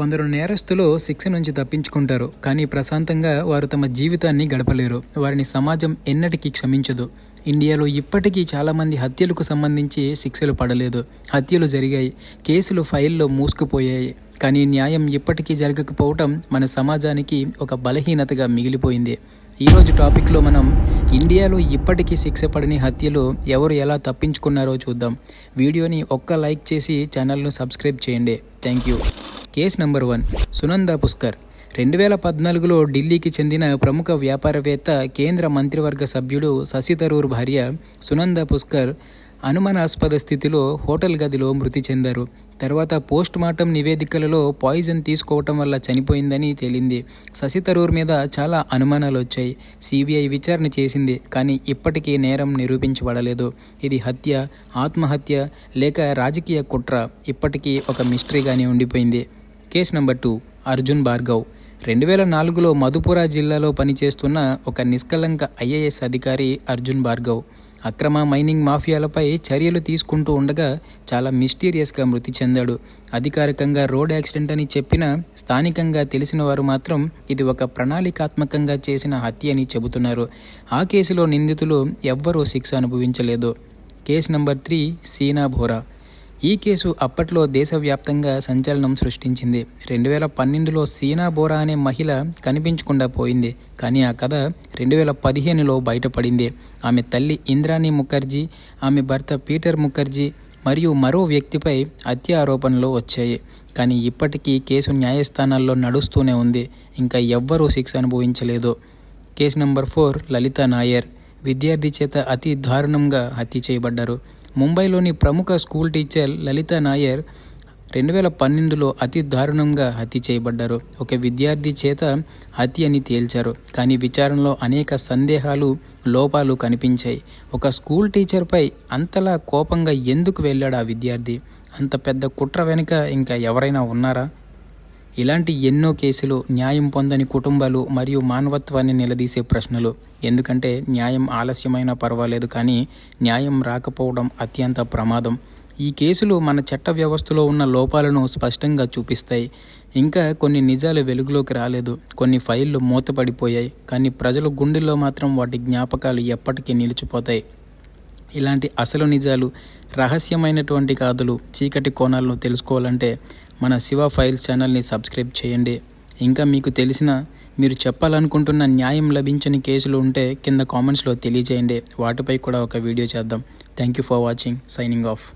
కొందరు నేరస్తులు శిక్ష నుంచి తప్పించుకుంటారు కానీ ప్రశాంతంగా వారు తమ జీవితాన్ని గడపలేరు. వారిని సమాజం ఎన్నటికీ క్షమించదు. ఇండియాలో ఇప్పటికీ చాలామంది హత్యలకు సంబంధించి శిక్షలు పడలేదు. హత్యలు జరిగాయి. కేసులు ఫైల్లో మూసుకుపోయాయి. కానీ న్యాయం ఇప్పటికీ జరగకపోవటం మన సమాజానికి ఒక బలహీనతగా మిగిలిపోయింది. ఈరోజు టాపిక్లో మనం ఇండియాలో ఇప్పటికీ శిక్ష పడని హత్యలు ఎవరు ఎలా తప్పించుకున్నారో చూద్దాం. వీడియోని ఒక్క లైక్ చేసి ఛానల్ను సబ్స్క్రైబ్ చేయండి. Thank you. Case number one Sunanda Pushkar. రెండు వేల పద్నాలుగులో ఢిల్లీకి చెందిన ప్రముఖ వ్యాపారవేత్త కేంద్ర మంత్రివర్గ సభ్యుడు శశిథరూర్ భార్య సునంద పుష్కర్ అనుమానాస్పద స్థితిలో హోటల్ గదిలో మృతి చెందారు. తర్వాత పోస్ట్ మార్టం నివేదికలలో పాయిజన్ తీసుకోవటం వల్ల చనిపోయిందని తేలింది. శశి తరూర్ మీద చాలా అనుమానాలు వచ్చాయి సిబిఐ విచారణ చేసింది కానీ ఇప్పటికీ నేరం నిరూపించబడలేదు. ఇది హత్య ఆత్మహత్య లేక రాజకీయ కుట్ర. ఇప్పటికీ ఒక మిస్టరీగానే ఉండిపోయింది. Case number two Arjun Bhargav. రెండు వేల నాలుగులో మధుపురా జిల్లాలో పనిచేస్తున్న ఒక నిష్కలంక ఐఏఎస్ అధికారి అర్జున్ భార్గవ్. అక్రమ మైనింగ్ మాఫియాలపై చర్యలు తీసుకుంటూ ఉండగా చాలా మిస్టీరియస్గా మృతి చెందాడు. అధికారికంగా రోడ్ యాక్సిడెంట్ అని చెప్పిన స్థానికంగా తెలిసిన వారు మాత్రం ఇది ఒక ప్రణాళికాత్మకంగా చేసిన హత్య అని చెబుతున్నారు. ఆ కేసులో నిందితులు ఎవ్వరూ శిక్ష అనుభవించలేదు. Case number three Sheena Bora. ఈ కేసు అప్పట్లో దేశవ్యాప్తంగా సంచలనం సృష్టించింది. రెండు వేల పన్నెండులో సీనా బోరా అనే మహిళ కనిపించకుండా పోయింది. కానీ ఆ కథ రెండు వేల పదిహేనులో బయటపడింది. ఆమె తల్లి ఇంద్రాణి ముఖర్జీ ఆమె భర్త పీటర్ ముఖర్జీ మరియు మరో వ్యక్తిపై హత్య ఆరోపణలు వచ్చాయి. కానీ ఇప్పటికీ కేసు న్యాయస్థానాల్లో నడుస్తూనే ఉంది. ఇంకా ఎవ్వరూ శిక్ష అనుభవించలేదు. Case number four Lalitha Nair. విద్యార్థి చేత అతి దారుణంగా హత్య చేయబడ్డారు. ముంబైలోని ప్రముఖ స్కూల్ టీచర్ లలిత నాయర్ రెండు వేల పన్నెండులో అతి దారుణంగా హత్య చేయబడ్డారు. ఒక విద్యార్థి చేత హత్య అని తేల్చారు. కానీ విచారణలో అనేక సందేహాలు లోపాలు కనిపించాయి. ఒక స్కూల్ టీచర్పై అంతలా కోపంగా ఎందుకు వెళ్ళాడు ఆ విద్యార్థి? అంత పెద్ద కుట్ర వెనుక ఇంకా ఎవరైనా ఉన్నారా? ఇలాంటి ఎన్నో కేసులు న్యాయం పొందని కుటుంబాలు మరియు మానవత్వాన్ని నిలదీసే ప్రశ్నలు. ఎందుకంటే న్యాయం ఆలస్యమైనా పర్వాలేదు కానీ న్యాయం రాకపోవడం అత్యంత ప్రమాదం. ఈ కేసులు మన చట్ట వ్యవస్థలో ఉన్న లోపాలను స్పష్టంగా చూపిస్తాయి. ఇంకా కొన్ని నిజాలు వెలుగులోకి రాలేదు. కొన్ని ఫైళ్ళు మూతపడిపోయాయి. కానీ ప్రజల గుండెల్లో మాత్రం వాటి జ్ఞాపకాలు ఎప్పటికీ నిలిచిపోతాయి. ఇలాంటి అసలు నిజాలు రహస్యమైనటువంటి కాదులు చీకటి కోణాలను తెలుసుకోవాలంటే మన శివ ఫైల్స్ ఛానల్ని సబ్స్క్రైబ్ చేయండి. ఇంకా మీకు తెలిసిన మీరు చెప్పాలనుకుంటున్న న్యాయం లభించని కేసులు ఉంటే కింద కామెంట్స్లో తెలియజేయండి. వాటిపై కూడా ఒక వీడియో చేద్దాం. Thank you for watching signing off